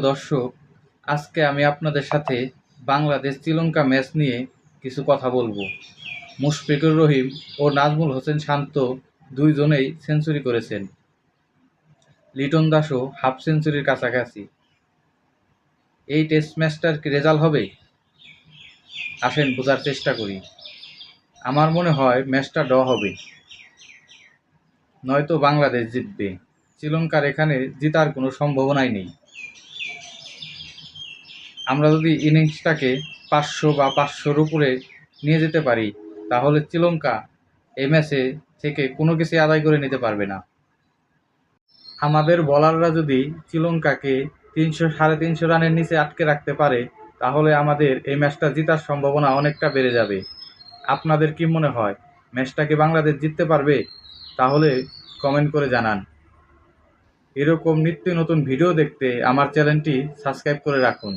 দর্শক, আজকে আমি আপনাদের সাথে বাংলাদেশ শ্রীলঙ্কা ম্যাচ নিয়ে কিছু কথা বলব। মুশফিকুর রহিম ও নাজমুল হোসেন শান্ত দুইজনেই সেঞ্চুরি করেছেন। লিটন দাসও হাফ সেঞ্চুরির কাছাকাছি। এই টেস্ট ম্যাচটার কি রেজাল্ট হবে? আসেন বোঝার চেষ্টা করি। আমার মনে হয় ম্যাচটা ড হবে। নয়তো বাংলাদেশ জিতবে। শ্রীলঙ্কার এখানে জেতার কোনো সম্ভাবনাই নেই। আমরা যদি ইনিংসটাকে পাঁচশো বা পাঁচশোর উপরে নিয়ে যেতে পারি, তাহলে শ্রীলঙ্কা এই ম্যাচে থেকে কোনো কিছু আদায় করে নিতে পারবে না। আমাদের বলাররা যদি শ্রীলঙ্কাকে তিনশো, সাড়ে তিনশো রানের নিচে আটকে রাখতে পারে, তাহলে আমাদের এই ম্যাচটা জেতার সম্ভাবনা অনেকটা বেড়ে যাবে। আপনাদের কি মনে হয় ম্যাচটাকে বাংলাদেশ জিততে পারবে? তাহলে কমেন্ট করে জানান। এরকম নিত্য নতুন ভিডিও দেখতে আমার চ্যানেলটি সাবস্ক্রাইব করে রাখুন।